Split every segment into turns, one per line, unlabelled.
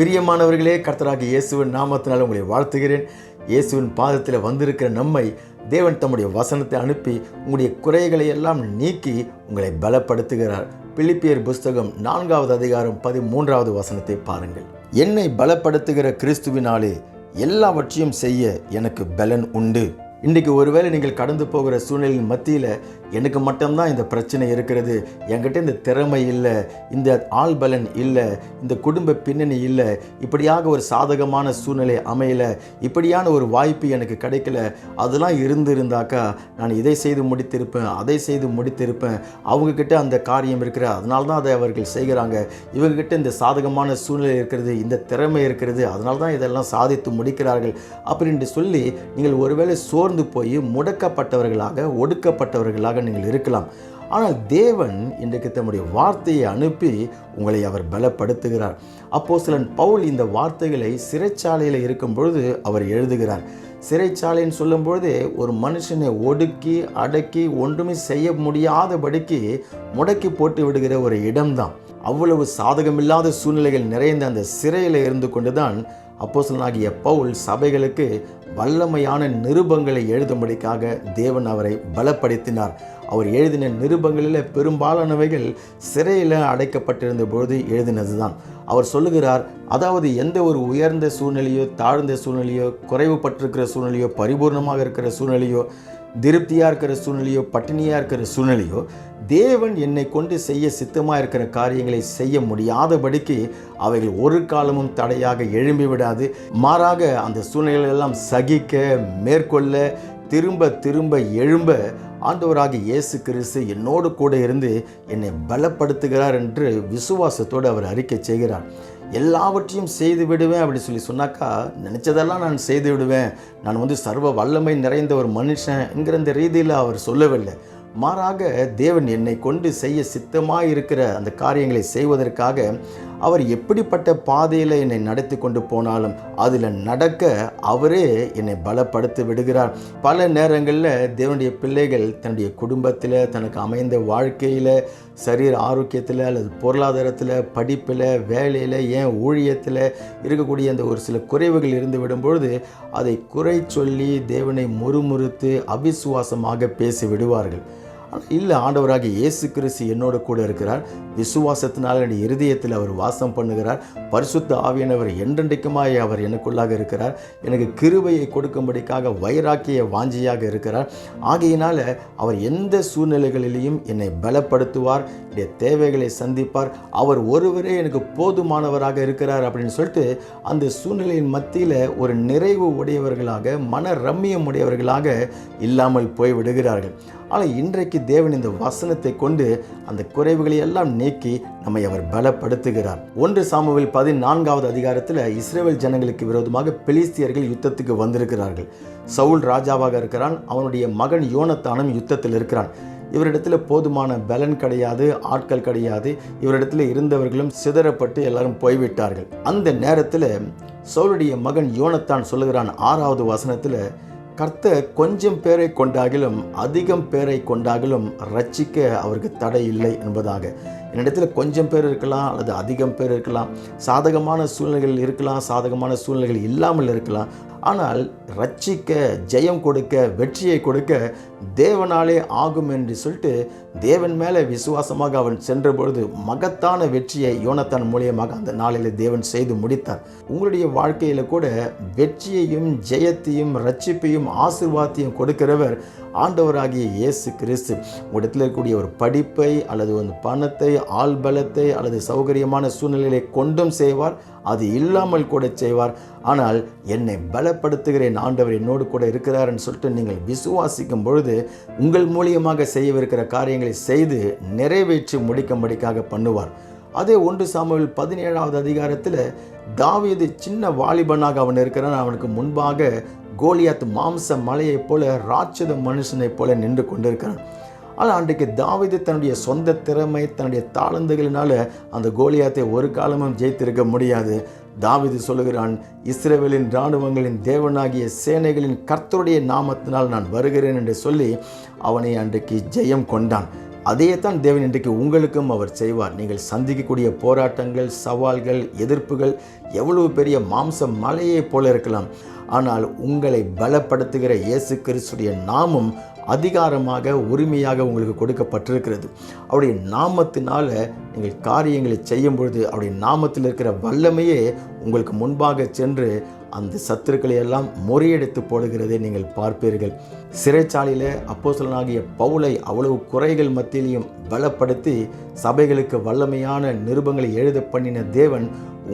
பிரியமானவர்களே கர்த்தராக இயேசுவின் நாமத்தினால் உங்களை வாழ்த்துகிறேன். இயேசுவின் பாதத்தில் வந்திருக்கிற நம்மை தேவன் தம்முடைய வசனத்தை அனுப்பி உங்களுடைய குறைகளை எல்லாம் நீக்கி உங்களை பலப்படுத்துகிறார். பிலிப்பியர் புஸ்தகம் நான்காவது அதிகாரம் பதிமூன்றாவது வசனத்தை பாருங்கள். என்னை பலப்படுத்துகிற கிறிஸ்துவினாலே எல்லாவற்றையும் செய்ய எனக்கு பலன் உண்டு. இன்றைக்கி ஒருவேளை நீங்கள் கடந்து போகிற சூழ்நிலையின் மத்தியில் எனக்கு மட்டும்தான் இந்த பிரச்சனை இருக்கிறது. என்கிட்ட இந்த திறமை இல்லை இந்த ஆள் பலன் இல்லை இந்த குடும்ப பின்னணி இல்லை இப்படியாக ஒரு சாதகமான சூழ்நிலை அமையல இப்படியான ஒரு வாய்ப்பு எனக்கு கிடைக்கல. அதெல்லாம் இருந்திருந்தாக்கா நான் இதை செய்து முடித்திருப்பேன் அதை செய்து முடித்திருப்பேன். அவங்கக்கிட்ட அந்த காரியம் இருக்கிற அதனால தான் அதை அவர்கள் செய்கிறாங்க. இவங்ககிட்ட இந்த சாதகமான சூழ்நிலை இருக்கிறது இந்த திறமை இருக்கிறது அதனால தான் இதெல்லாம் சாதித்து முடிக்கிறார்கள் அப்படின்னு சொல்லி நீங்கள் ஒருவேளை சோர்ந்து போய் முடக்கப்பட்டவர்களாக ஒடுக்கப்பட்டவர்களாக நீங்கள் இருக்கலாம். ஆனால் தேவன் இன்றைக்கு தம்முடைய வார்த்தையை அனுப்பி உங்களை அவர் பலப்படுத்துகிறார். அப்போ சிலன் பவுல் இந்த வார்த்தைகளை சிறைச்சாலையில் இருக்கும் பொழுது அவர் எழுதுகிறார். சிறைச்சாலைன்னு சொல்லும்பொழுது ஒரு மனுஷனை ஒடுக்கி அடக்கி ஒன்றுமே செய்ய முடியாதபடிக்கு முடக்கி போட்டு விடுகிற ஒரு இடம்தான். அவ்வளவு சாதகமில்லாத சூழ்நிலைகள் நிறைந்த அந்த சிறையில் இருந்து கொண்டுதான் அப்போசலனாகிய பவுல் சபைகளுக்கு வல்லமையான நிருபங்களை எழுதும்படிக்காக தேவன் அவரை பலப்படுத்தினார். அவர் எழுதின நிருபங்களில் பெரும்பாலானவைகள் சிறையில் அடைக்கப்பட்டிருந்த பொழுது எழுதினது அவர் சொல்லுகிறார் அதாவது எந்த ஒரு உயர்ந்த சூழ்நிலையோ தாழ்ந்த சூழ்நிலையோ குறைவுபட்டிருக்கிற சூழ்நிலையோ பரிபூர்ணமாக இருக்கிற சூழ்நிலையோ திருப்தியாக இருக்கிற சூழ்நிலையோ பட்டினியாக இருக்கிற சூழ்நிலையோ தேவன் என்னை கொண்டு செய்ய சித்தமாக இருக்கிற காரியங்களை செய்ய முடியாதபடிக்கு அவைகள் ஒரு காலமும் தடையாக எழும்பி விடாது. மாறாக அந்த சூழ்நிலைகளெல்லாம் சகிக்க மேற்கொள்ள திரும்ப திரும்ப எழும்ப ஆண்டவராக இயேசு கிறிஸ்து என்னோடு கூட இருந்து என்னை பலப்படுத்துகிறார் என்று விசுவாசத்தோடு அவர் அறிக்கை செய்கிறார். எல்லாவற்றையும் செய்து விடுவேன் அப்படி சொல்லி சொன்னாக்கா நினச்சதெல்லாம் நான் செய்து விடுவேன். நான் வந்து சர்வ வல்லமை நிறைந்த ஒரு மனுஷன்ங்கிற இந்த ரீதியில் அவர் சொல்லவில்லை. மாறாக தேவன் என்னை கொண்டு செய்ய சித்தமாக இருக்கிற அந்த காரியங்களை செய்வதற்காக அவர் எப்படிப்பட்ட பாதையில் என்னை நடத்தி கொண்டு போனாலும் அதில் நடக்க அவரே என்னை பலப்படுத்தி விடுகிறார். பல நேரங்களில் தேவனுடைய பிள்ளைகள் தன்னுடைய குடும்பத்தில் தனக்கு அமைந்த வாழ்க்கையில் சரீர ஆரோக்கியத்தில் அல்லது பொருளாதாரத்தில் படிப்பில் வேலையில் ஏன் ஊழியத்தில் இருக்கக்கூடிய அந்த ஒரு சில குறைவுகள் இருந்து விடும்பொழுது அதை குறை சொல்லி தேவனை முறுமுறுத்து அவிசுவாசமாக பேசி விடுவார்கள். இல்லை ஆண்டவராக இயேசு கிறிஸ்து என்னோட கூட இருக்கிறார். விசுவாசத்தினால் என் இருதயத்தில் அவர் வாசம் பண்ணுகிறார். பரிசுத்த ஆவியானவர் என்றென்றைக்குமாய் அவர் எனக்குள்ளாக இருக்கிறார். எனக்கு கிருபையை கொடுக்கும்படிக்காக வைராக்கிய வாஞ்சியாக இருக்கிறார். ஆகையினால் அவர் எந்த சூழ்நிலைகளிலேயும் என்னை பலப்படுத்துவார் என்னுடைய தேவைகளை சந்திப்பார். அவர் ஒருவரே எனக்கு போதுமானவராக இருக்கிறார் அப்படின்னு சொல்லிட்டு அந்த சூழ்நிலையின் மத்தியில் ஒரு நிறைவு உடையவர்களாக மன ரம்மியம் உடையவர்களாக இல்லாமல் போய் விடுகிறார்கள் ஆனால் இன்றைக்கு தேவன் இந்த வசனத்தை கொண்டு அந்த குறைவுகளை எல்லாம் நீக்கி நம்மை அவர் பலப்படுத்துகிறார். ஒன்று சாமுவில் பதினான்காவது அதிகாரத்தில் இஸ்ரேல் ஜனங்களுக்கு விரோதமாக பெலிஸ்தியர்கள் யுத்தத்துக்கு வந்திருக்கிறார்கள். சவுல் ராஜாவாக இருக்கிறான் அவனுடைய மகன் யோனத்தானும் யுத்தத்தில் இருக்கிறான். இவரிடத்தில் போதுமான பலன் கிடையாது ஆட்கள் கிடையாது இவரிடத்தில் இருந்தவர்களும் சிதறப்பட்டு எல்லாரும் போய்விட்டார்கள். அந்த நேரத்தில் சவுளுடைய மகன் யோனத்தான் சொல்லுகிறான் ஆறாவது வசனத்தில் கர்த்தர் கொஞ்சம் பேரை கொண்டாகிலும் அதிகம் பேரை கொண்டாகிலும் ரட்சிக்க அவருக்கு தடை இல்லை என்பதாக என்னிடத்தில் கொஞ்சம் பேர் இருக்கலாம் அல்லது அதிகம் பேர் இருக்கலாம். சாதகமான சூழ்நிலைகள் இருக்கலாம் சாதகமான சூழ்நிலைகள் இல்லாமல் இருக்கலாம். ஆனால் ரட்சிக்க ஜெயம் கொடுக்க வெற்றியை கொடுக்க தேவனாலே ஆகும் என்று சொல்லிட்டு தேவன் மேலே விசுவாசமாக அவன் சென்ற பொழுது மகத்தான வெற்றியை யோனத்தான் மூலியமாக அந்த நாளில் தேவன் செய்து முடித்தார். உங்களுடைய வாழ்க்கையில் கூட வெற்றியையும் ஜெயத்தையும் ரட்சிப்பையும் ஆசிர்வாதத்தையும் கொடுக்கிறவர் ஆண்டவராகிய இயேசு கிறிஸ்து. உங்களிடத்தில் இருக்கக்கூடிய ஒரு படிப்பை அல்லது ஒரு பணத்தை ஆள் பலத்தை அல்லது சௌகரியமான சூழ்நிலையை கொண்டும் செய்வார். அது இல்லாமல் கூட செய்வார். ஆனால் என்னை பலப்படுத்துகிறேன். ஆண்டவர் என்னோடு கூட இருக்கிறார்னு சொல்லிட்டு நீங்கள் விசுவாசிக்கும் பொழுது உங்கள் மூலியமாக செய்யவிருக்கிற காரியங்களை செய்து நிறைவேற்றி முடிக்கும்படிக்காக பண்ணுவார். அதே ஒன்று சாமுவில் பதினேழாவது அதிகாரத்தில் தாவீது சின்ன வாலிபனாக அவன் இருக்கிறான். அவனுக்கு முன்பாக கோலியாத் மாம்ச மலையைப் போல ராட்சத மனுஷனைப் போல நின்று கொண்டிருக்கிறான். ஆனால் அன்றைக்கு தாவிது தன்னுடைய சொந்த திறமை தன்னுடைய தாளந்துகளினால அந்த கோலியாத்தை ஒரு காலமும் ஜெயித்திருக்க முடியாது. தாவீது சொல்லுகிறான் இஸ்ரேவேலின் இராணுவங்களின் தேவனாகிய சேனைகளின் கர்த்தருடைய நாமத்தினால் நான் வருகிறேன் என்று சொல்லி அவனை அன்றைக்கு ஜெயம் கொண்டான். அதையே தான் தேவன் இன்றைக்கு உங்களுக்கும் அவர் செய்வார். நீங்கள் சந்திக்கக்கூடிய போராட்டங்கள் சவால்கள் எதிர்ப்புகள் எவ்வளவு பெரிய மாம்ச மலையைப் போல இருக்கலாம். ஆனால் உங்களை பலப்படுத்துகிற இயேசு கிறிஸ்துடைய நாமம் அதிகாரமாக உரிமையாக உங்களுக்கு கொடுக்கப்பட்டிருக்கிறது. அவருடைய நாமத்தினால நீங்கள் காரியங்களை செய்யும் பொழுது அவருடைய நாமத்தில் இருக்கிற வல்லமையே உங்களுக்கு முன்பாக சென்று அந்த சத்துருக்களை எல்லாம் முறியடித்து போடுகிறதை நீங்கள் பார்ப்பீர்கள். சிறைச்சாலையில் அப்போசலனாகிய பவுலை அவ்வளவு குறைகள் மத்தியிலையும் பலப்படுத்தி சபைகளுக்கு வல்லமையான நிருபங்களை எழுத பண்ணின தேவன்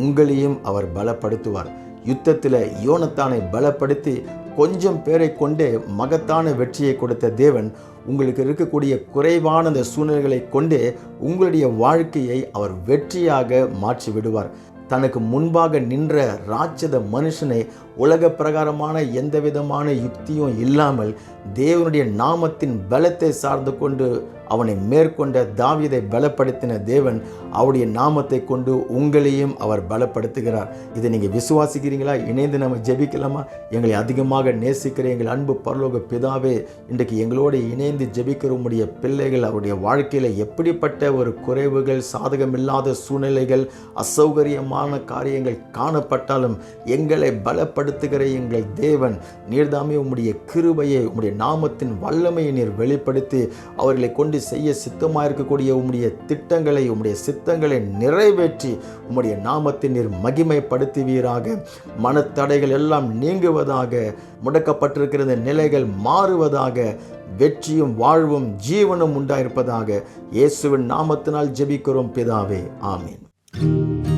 உங்களையும் அவர் பலப்படுத்துவார். யுத்தத்தில் யோனத்தானை பலப்படுத்தி கொஞ்சம் பேரை கொண்டே மகத்தான வெற்றியை கொடுத்த தேவன் உங்களுக்கு இருக்கக்கூடிய குறைவான அந்த சூழ்நிலைகளை கொண்டே உங்களுடைய வாழ்க்கையை அவர் வெற்றியாக மாற்றி விடுவார் தனக்கு முன்பாக நின்ற ராட்சத மனுஷனை உலக பிரகாரமான எந்த விதமான யுக்தியும் இல்லாமல் தேவனுடைய நாமத்தின் பலத்தை சார்ந்து கொண்டு அவனை மேற்கொண்ட தாவியதை பலப்படுத்தின தேவன் அவருடைய நாமத்தை கொண்டு உங்களையும் அவர் பலப்படுத்துகிறார். இதை நீங்கள் விசுவாசிக்கிறீங்களா? இணைந்து நம்ம ஜெபிக்கலாமா? எங்களை அதிகமாக நேசிக்கிற எங்கள் அன்பு பரலோக பிதாவே இன்றைக்கு எங்களோடு இணைந்து ஜெபிக்கிற உடைய பிள்ளைகள் அவருடைய வாழ்க்கையில் எப்படிப்பட்ட ஒரு குறைவுகள் சாதகமில்லாத சூழ்நிலைகள் அசௌகரியமான காரியங்கள் காணப்பட்டாலும் எங்களை பலப்படுத்துகிற எங்கள் தேவன் நீர்தாமே உம்முடைய கிருபையை உம்முடைய நாமத்தின் வல்லமையை நீர் வெளிப்படுத்தி அவர்களை கொண்டு செய்ய சித்தமாக இருக்கக்கூடிய உம்முடைய திட்டங்களை உம்முடைய சித்தங்களை நிறைவேற்றி உம்முடைய நாமத்தை நீர் மகிமைப்படுத்துவீராக. மனத்தடைகள் எல்லாம் நீங்குவதாக முடக்கப்பட்டிருக்கிற இந்த நிலைகள் மாறுவதாக வெற்றியும் வாழ்வும் ஜீவனும் உண்டாயிருப்பதாக இயேசுவின் நாமத்தினால் ஜெபிக்கிறோம் பிதாவே. ஆமீன்.